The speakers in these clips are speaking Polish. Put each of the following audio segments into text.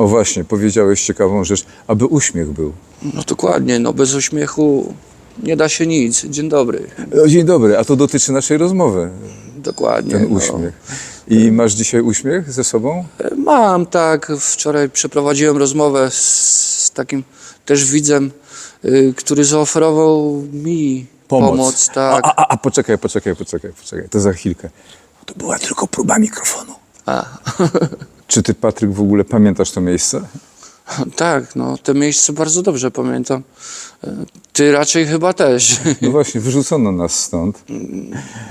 O właśnie, powiedziałeś ciekawą rzecz, aby uśmiech był. No dokładnie, no bez uśmiechu nie da się nic. Dzień dobry. O, dzień dobry, a to dotyczy naszej rozmowy, Dokładnie. ten no. uśmiech. I masz dzisiaj uśmiech ze sobą? Mam, tak. Wczoraj przeprowadziłem rozmowę z, z takim też widzem, y, który zaoferował mi pomoc. tak. A, a, a poczekaj, poczekaj, poczekaj, poczekaj, to za chwilkę. To była tylko próba mikrofonu. A. Czy ty, Patryk, w ogóle pamiętasz to miejsce? tak, no to miejsce bardzo dobrze pamiętam. Y, Ty raczej chyba też. No właśnie, wyrzucono nas stąd.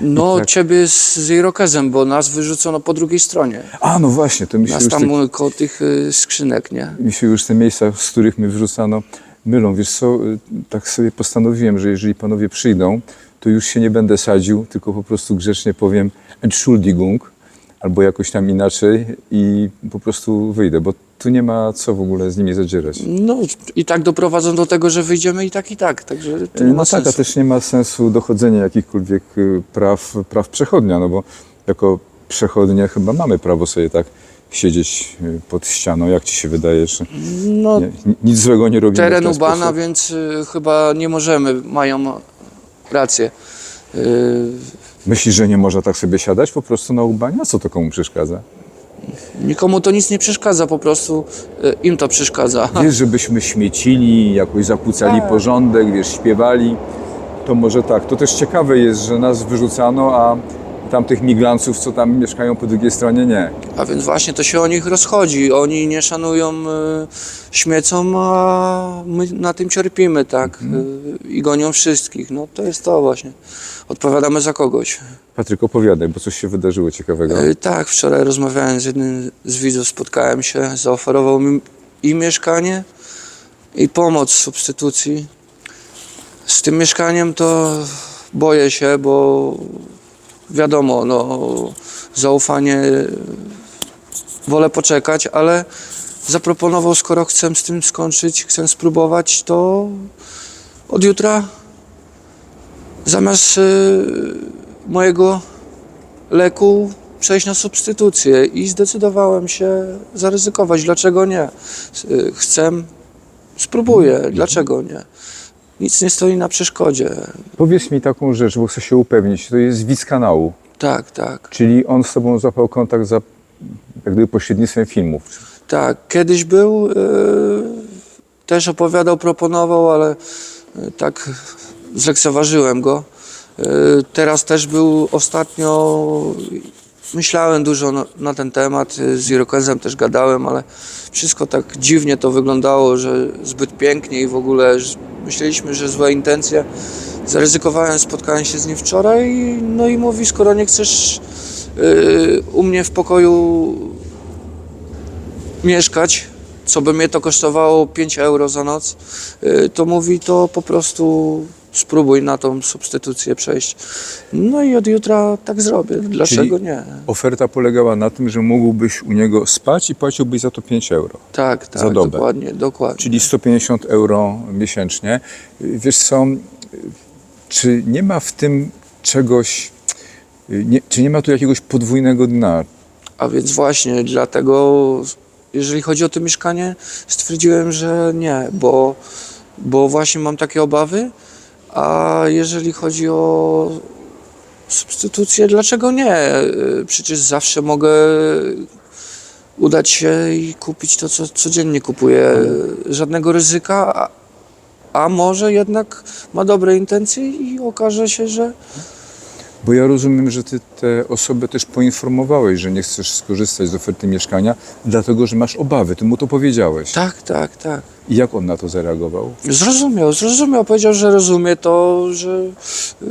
No tak. ciebie z, z bo nas wyrzucono po drugiej stronie. A, no właśnie, to mi się, Nas już te, tam koło tych y, skrzynek, nie? mi się już te miejsca, z których mnie wyrzucano, mylą. Wiesz co, y, tak sobie postanowiłem, że jeżeli panowie przyjdą, to już się nie będę sadził, tylko po prostu grzecznie powiem Entschuldigung, albo jakoś tam inaczej i po prostu wyjdę, bo tu nie ma co w ogóle z nimi zadzierać. No i tak doprowadzą do tego, że wyjdziemy i tak, i tak. Także to nie ma No tak, a sensu. też nie ma sensu dochodzenia jakichkolwiek y, praw, praw przechodnia, no bo jako przechodnie chyba mamy prawo sobie tak siedzieć y, pod ścianą, jak ci się wydaje, że No, nie, nic złego nie robimy teren Ubana, więc y, chyba nie możemy, mają rację. Y, Myślisz, że nie można tak sobie siadać po prostu na Ubanie? A co to komu przeszkadza? nikomu to nic nie przeszkadza, po prostu y, im to przeszkadza. Wiesz, żebyśmy śmiecili, jakoś zakłócali Tak. porządek, wiesz, śpiewali, to może tak. To też ciekawe jest, że nas wyrzucano, a tamtych miglanców, co tam mieszkają po drugiej stronie, nie. A więc właśnie to się o nich rozchodzi. Oni nie szanują, y, śmiecą, a my na tym cierpimy, tak? Y, I gonią wszystkich. No to jest to właśnie. Odpowiadamy za kogoś. Patryk, opowiadaj, bo coś się wydarzyło ciekawego. E, Tak, wczoraj rozmawiałem z jednym z widzów, spotkałem się, zaoferował mi i mieszkanie, i pomoc w substytucji. Z tym mieszkaniem to boję się, bo wiadomo, no, zaufanie wolę poczekać, ale zaproponował, skoro chcę z tym skończyć, chcę spróbować, to od jutra zamiast y, mojego leku przejść na substytucję i zdecydowałem się zaryzykować. Dlaczego nie? Y, Chcę, spróbuję. Dlaczego nie? Nic nie stoi na przeszkodzie. Powiedz mi taką rzecz, bo chcę się upewnić. To jest widz kanału, Tak, tak, czyli on z tobą złapał kontakt za jak gdyby pośrednictwem filmów. tak. Kiedyś był, y, też opowiadał, proponował, ale y, tak zlekceważyłem go. Y, teraz też był ostatnio, myślałem dużo na, na ten temat, y, z Irokezem też gadałem, ale wszystko tak dziwnie to wyglądało, że zbyt pięknie i w ogóle myśleliśmy, że złe intencje. Zaryzykowałem, spotkałem się z nim wczoraj, no i mówi, skoro nie chcesz y, u mnie w pokoju mieszkać, co by mnie to kosztowało 5 euro za noc, y, to mówi to po prostu spróbuj na tą substytucję przejść. No i od jutra tak zrobię. Dlaczego Czyli- nie? Oferta polegała na tym, że mógłbyś u niego spać i płaciłbyś za to 5 euro. Tak, tak, Za dobę. dokładnie, dokładnie. Czyli 150 euro miesięcznie. Wiesz co, czy nie ma w tym czegoś, nie, czy nie ma tu jakiegoś podwójnego dna? A więc właśnie dlatego, jeżeli chodzi o to mieszkanie, stwierdziłem, że nie, bo, bo właśnie mam takie obawy, a jeżeli chodzi o substytucję, dlaczego nie? Y, Przecież zawsze mogę udać się i kupić to, co codziennie kupuję. Żadnego ryzyka, a, a może jednak ma dobre intencje i okaże się, że Bo ja rozumiem, że ty te osoby też poinformowałeś, że nie chcesz skorzystać z oferty mieszkania, dlatego że masz obawy. Ty mu to powiedziałeś. tak, tak, tak. I jak on na to zareagował? Zrozumiał, zrozumiał, powiedział, że rozumie to, że y,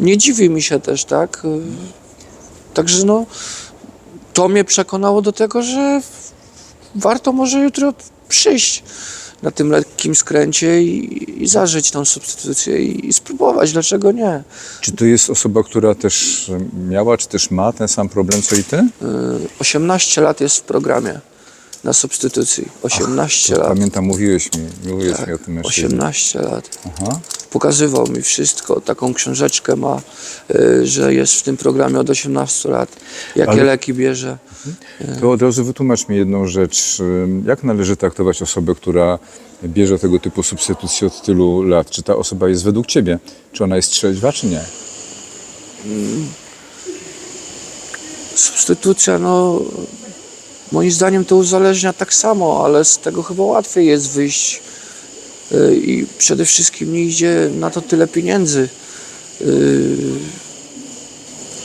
nie dziwi mi się też, tak? Y, Także no, to mnie przekonało do tego, że warto może jutro przyjść na tym lekkim skręcie i, i zażyć tą substytucję i, i spróbować, dlaczego nie? Czy to jest osoba, która też miała, czy też ma ten sam problem co i ty? Y, 18 lat jest w programie na substytucji. 18 To lat. Pamiętam, mówiłeś mi, mówiłeś mi o tym Tak, mężczyźnie. 18 lat. Aha. Pokazywał mi wszystko, taką książeczkę ma, y, że jest w tym programie od 18 lat, jakie Ale- leki bierze. To od razu wytłumacz mi jedną rzecz. Jak należy traktować osobę, która bierze tego typu substytucje od tylu lat? Czy ta osoba jest według ciebie? Czy ona jest trzeźwa, czy nie? Substytucja, no moim zdaniem to uzależnia tak samo, ale z tego chyba łatwiej jest wyjść i przede wszystkim nie idzie na to tyle pieniędzy. Y,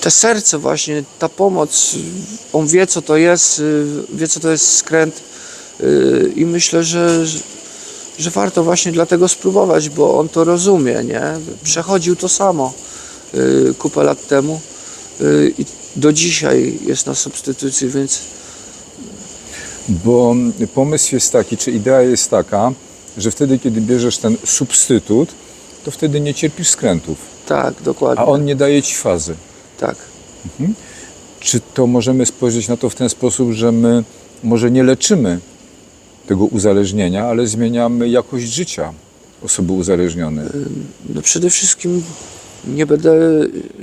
Te serce właśnie, ta pomoc, y, on wie co to jest, y, wie co to jest skręt y, i myślę, że, że- warto właśnie dlatego spróbować, bo on to rozumie, nie? Przechodził to samo y, kupę lat temu y, i do dzisiaj jest na substytucji, więc Bo pomysł jest taki, czy idea jest taka, że wtedy, kiedy bierzesz ten substytut, to wtedy nie cierpisz skrętów, tak, dokładnie. a on nie daje ci fazy. Tak. Czy to możemy spojrzeć na to w ten sposób, że my może nie leczymy tego uzależnienia, ale zmieniamy jakość życia osoby uzależnionej? No przede wszystkim nie będę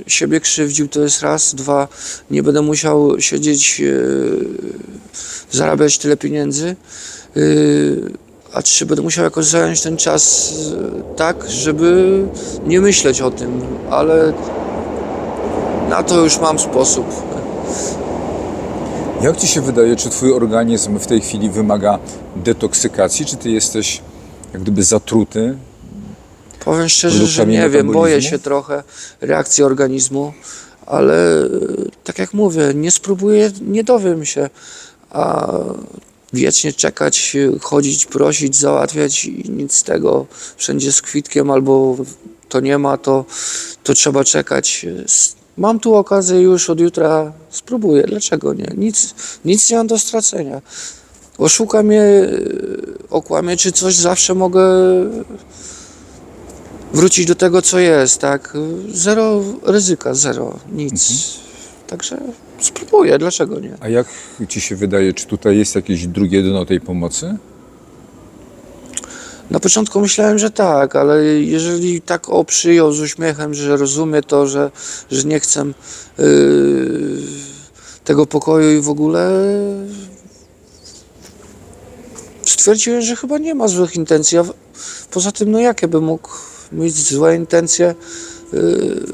siebie krzywdził, to jest raz. Dwa, nie będę musiał siedzieć, e, zarabiać tyle pieniędzy. A trzy, będę musiał jakoś zająć ten czas e, tak, żeby nie myśleć o tym, ale na to już mam sposób. Jak ci się wydaje, czy twój organizm w tej chwili wymaga detoksykacji, czy ty jesteś jak gdyby zatruty? Powiem szczerze, że nie wiem, boję się trochę reakcji organizmu, ale e, tak jak mówię, nie spróbuję, nie dowiem się, a wiecznie czekać, e, chodzić, prosić, załatwiać i nic z tego, wszędzie z kwitkiem albo to nie ma, to, to trzeba czekać. S- Mam tu okazję już od jutra, spróbuję, dlaczego nie? Nic, nic nie mam do stracenia. Oszuka mnie, e, okłamie czy coś, zawsze mogę wrócić do tego, co jest, tak? Zero ryzyka, zero, nic. Także spróbuję, dlaczego nie? A jak ci się wydaje, czy tutaj jest jakieś drugie dno tej pomocy? Na początku myślałem, że tak, ale jeżeli tak o przyjął z uśmiechem, że rozumie to, że, że nie chcę yy, tego pokoju i w ogóle stwierdziłem, że chyba nie ma złych intencji. A poza tym, no jakie by mógł mieć złe intencje, yy,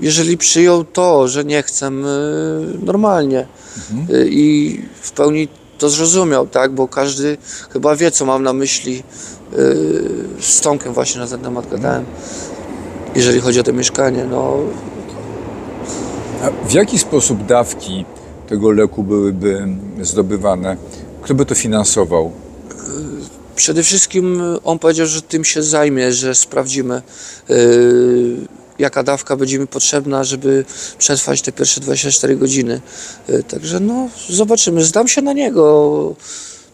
jeżeli przyjął to, że nie chcę yy, normalnie yy, i w pełni to zrozumiał, tak, bo każdy chyba wie, co mam na myśli. Yy, z Tomkiem właśnie na ten temat gadałem, jeżeli chodzi o to mieszkanie, no A w jaki sposób dawki tego leku byłyby zdobywane? Kto by to finansował? Przede wszystkim on powiedział, że tym się zajmie, że sprawdzimy, jaka dawka będzie mi potrzebna, żeby przetrwać te pierwsze 24 godziny. Yy, także no, zobaczymy. Zdam się na niego.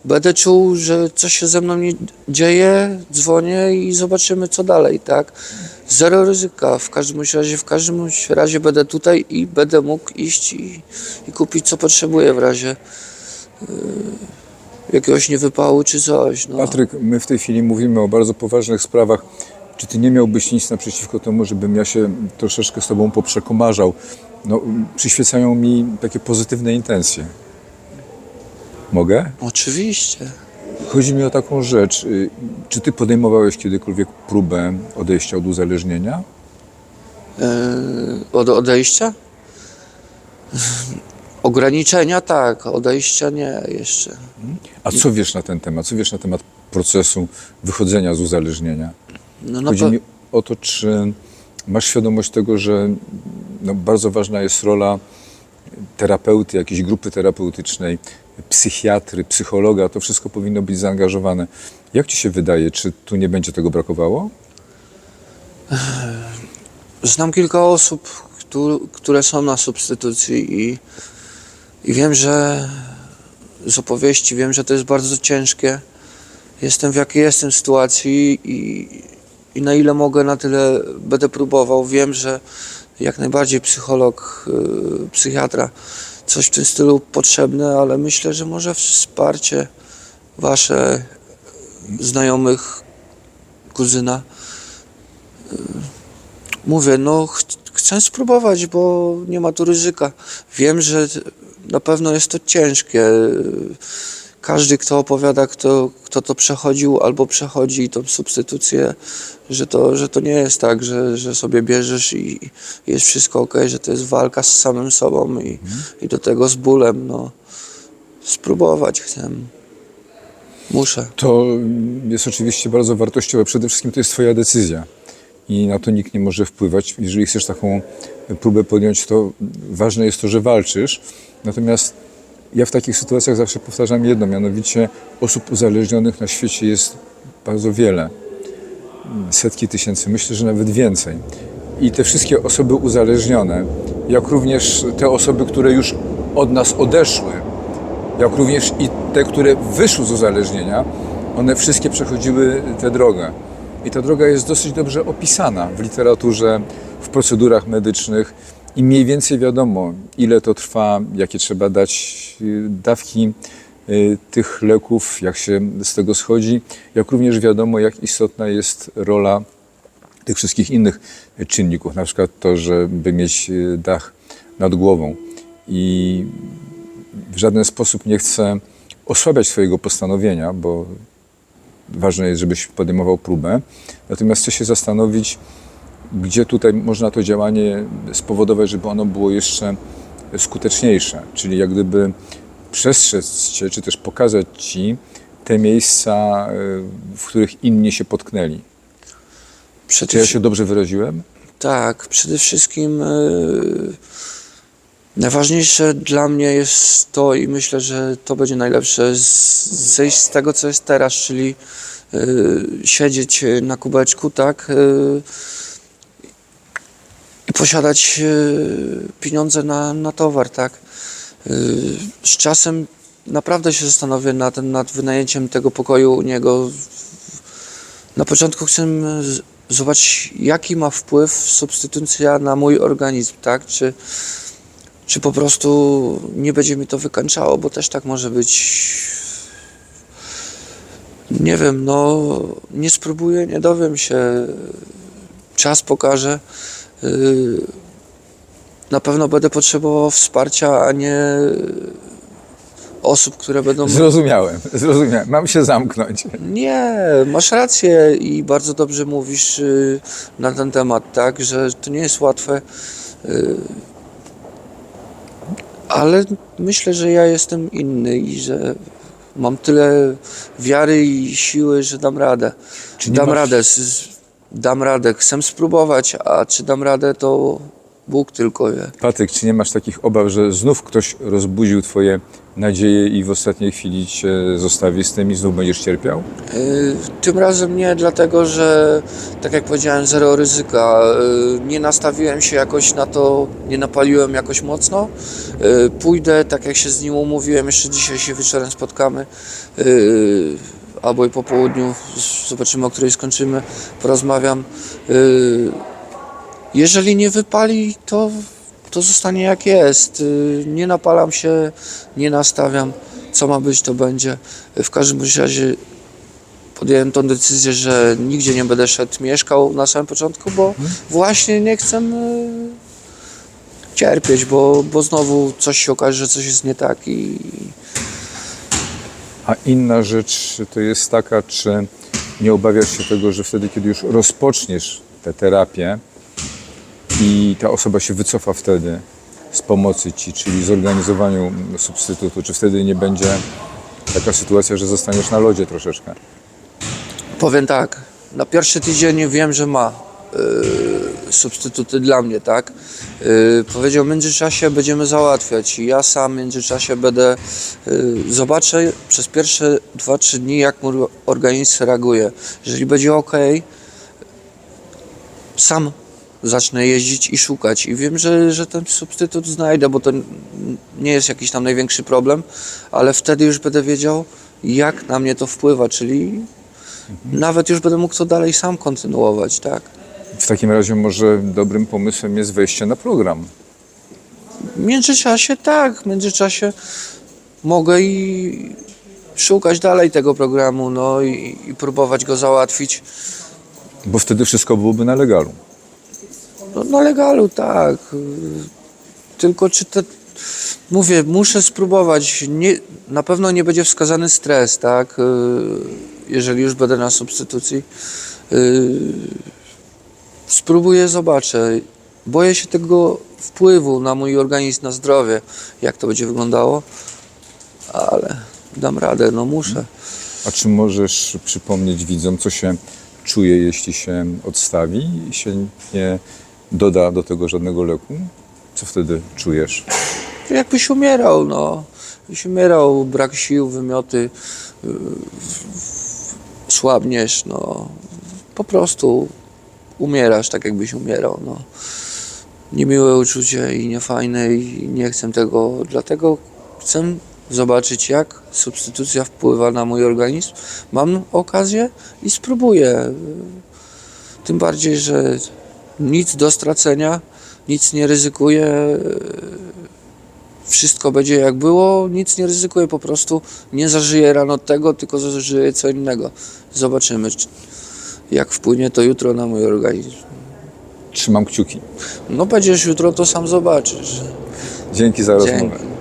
Będę czuł, że coś się ze mną nie dzieje, dzwonię i zobaczymy, co dalej, tak? Zero ryzyka. W każdym razie, w każdym razie będę tutaj i będę mógł iść i, i kupić, co potrzebuję w razie yy, jakiegoś niewypału czy coś. No. Patryk, my w tej chwili mówimy o bardzo poważnych sprawach. Czy ty nie miałbyś nic naprzeciwko temu, żebym ja się troszeczkę z tobą poprzekomarzał? No, przyświecają mi takie pozytywne intencje. Mogę? Oczywiście. Chodzi mi o taką rzecz. y, Czy ty podejmowałeś kiedykolwiek próbę odejścia od uzależnienia? Yy, od odejścia? Ograniczenia tak, odejścia nie jeszcze. A co wiesz na ten temat? Co wiesz na temat procesu wychodzenia z uzależnienia? No, na Chodzi pe- mi o to, czy masz świadomość tego, że no, bardzo ważna jest rola terapeuty, jakiejś grupy terapeutycznej, psychiatry, psychologa, to wszystko powinno być zaangażowane. Jak ci się wydaje, czy tu nie będzie tego brakowało? Znam kilka osób, któ- które są na substytucji i, i wiem, że z opowieści wiem, że to jest bardzo ciężkie. Jestem w jakiej jestem sytuacji i, i na ile mogę, na tyle będę próbował. Wiem, że jak najbardziej psycholog, yy, psychiatra, coś w tym stylu potrzebne, ale myślę, że może wsparcie wasze znajomych, kuzyna Mówię, no ch- chcę spróbować, bo nie ma tu ryzyka. Wiem, że na pewno jest to ciężkie. Każdy, kto opowiada, kto, kto to przechodził albo przechodzi tą substytucję, że to, że to nie jest tak, że, że sobie bierzesz i jest wszystko ok, że to jest walka z samym sobą i, i do tego z bólem. No, spróbować chcę. Muszę. To jest oczywiście bardzo wartościowe. Przede wszystkim to jest Twoja decyzja i na to nikt nie może wpływać. Jeżeli chcesz taką próbę podjąć, to ważne jest to, że walczysz. Natomiast ja w takich sytuacjach zawsze powtarzam jedno, mianowicie osób uzależnionych na świecie jest bardzo wiele. Setki tysięcy, myślę, że nawet więcej. I te wszystkie osoby uzależnione, jak również te osoby, które już od nas odeszły, jak również i te, które wyszły z uzależnienia, one wszystkie przechodziły tę drogę. I ta droga jest dosyć dobrze opisana w literaturze, w procedurach medycznych i mniej więcej wiadomo, ile to trwa, jakie trzeba dać y, dawki y, tych leków, jak się z tego schodzi, jak również wiadomo, jak istotna jest rola tych wszystkich innych czynników, na przykład to, żeby mieć y, dach nad głową. I w żaden sposób nie chcę osłabiać swojego postanowienia, bo ważne jest, żebyś podejmował próbę. Natomiast chcę się zastanowić, gdzie tutaj można to działanie spowodować, żeby ono było jeszcze skuteczniejsze. Czyli jak gdyby przestrzec cię, czy też pokazać ci te miejsca, y, w których inni się potknęli. Przede Czy ja się dobrze wyraziłem? Tak, przede wszystkim e, najważniejsze dla mnie jest to i myślę, że to będzie najlepsze, zejść z tego, co jest teraz, czyli e, siedzieć na kubeczku, tak, e, i posiadać e, pieniądze na, na towar, tak. E, Z czasem naprawdę się zastanowię nad, nad wynajęciem tego pokoju u niego, na początku chcę zobaczyć, jaki ma wpływ substytucja na mój organizm, tak? Czy, czy po prostu nie będzie mi to wykańczało, bo też tak może być. Nie wiem, no nie spróbuję, nie dowiem się. Czas pokaże. Yy, Na pewno będę potrzebował wsparcia, a nie osób, które będą Zrozumiałem, zrozumiałem. Mam się zamknąć. Nie, masz rację i bardzo dobrze mówisz y, na ten temat, tak, że to nie jest łatwe. y, Ale myślę, że ja jestem inny i że mam tyle wiary i siły, że dam radę. Czy dam masz- radę, dam radę. Chcę spróbować, a czy dam radę, to Bóg tylko wie. Patryk, czy nie masz takich obaw, że znów ktoś rozbudził Twoje nadzieje i w ostatniej chwili Cię zostawi z tym i znów będziesz cierpiał? Y, Tym razem nie, dlatego że, tak jak powiedziałem, zero ryzyka. Y, Nie nastawiłem się jakoś na to, nie napaliłem jakoś mocno. Y, Pójdę, tak jak się z nim umówiłem, jeszcze dzisiaj się wieczorem spotkamy, y, albo i po południu, zobaczymy, o której skończymy, porozmawiam. Y, Jeżeli nie wypali, to, to zostanie jak jest. Y, Nie napalam się, nie nastawiam. Co ma być, to będzie. W każdym razie podjąłem tą decyzję, że nigdzie nie będę szedł, mieszkał na samym początku, bo właśnie nie chcę y, cierpieć, bo, bo znowu coś się okaże, że coś jest nie tak i A inna rzecz to jest taka, czy nie obawiasz się tego, że wtedy, kiedy już rozpoczniesz tę terapię i ta osoba się wycofa wtedy z pomocy Ci, czyli zorganizowaniu substytutu, czy wtedy nie będzie taka sytuacja, że zostaniesz na lodzie troszeczkę? powiem tak, na pierwszy tydzień wiem, że ma substytuty dla mnie, tak? Y, powiedział, w międzyczasie będziemy załatwiać i ja sam w międzyczasie będę, y, zobaczę przez pierwsze 2-3 dni, jak mój organizm reaguje. Jeżeli będzie ok, sam zacznę jeździć i szukać. I wiem, że, że ten substytut znajdę, bo to nie jest jakiś tam największy problem, ale wtedy już będę wiedział, jak na mnie to wpływa, czyli nawet już będę mógł to dalej sam kontynuować, tak? W takim razie może dobrym pomysłem jest wejście na program. W międzyczasie tak, w międzyczasie mogę i szukać dalej tego programu, no i, i próbować go załatwić. Bo wtedy wszystko byłoby na legalu. No, na legalu tak. Y, Tylko czy te. Mówię, muszę spróbować. Nie, na pewno nie będzie wskazany stres, tak? Y, Jeżeli już będę na substytucji. Spróbuję, zobaczę. Boję się tego wpływu na mój organizm, na zdrowie, jak to będzie wyglądało, ale dam radę, no muszę. A czy możesz przypomnieć widzom, co się czuje, jeśli się odstawi i się nie doda do tego żadnego leku? Co wtedy czujesz? Jakbyś umierał, no. Jakbyś umierał, brak sił, wymioty, yy, słabniesz, no. Po prostu umierasz tak, jakbyś umierał, no. Niemiłe uczucie i niefajne i nie chcę tego, dlatego chcę zobaczyć, jak substytucja wpływa na mój organizm. Mam okazję i spróbuję. Tym bardziej, że nic do stracenia, nic nie ryzykuję wszystko będzie jak było, nic nie ryzykuję, po prostu nie zażyję rano tego, tylko zażyję co innego. Zobaczymy, czy- jak wpłynie to jutro na mój organizm. Trzymam kciuki. No będziesz jutro, to sam zobaczysz. Dzięki za Dzięki. rozmowę.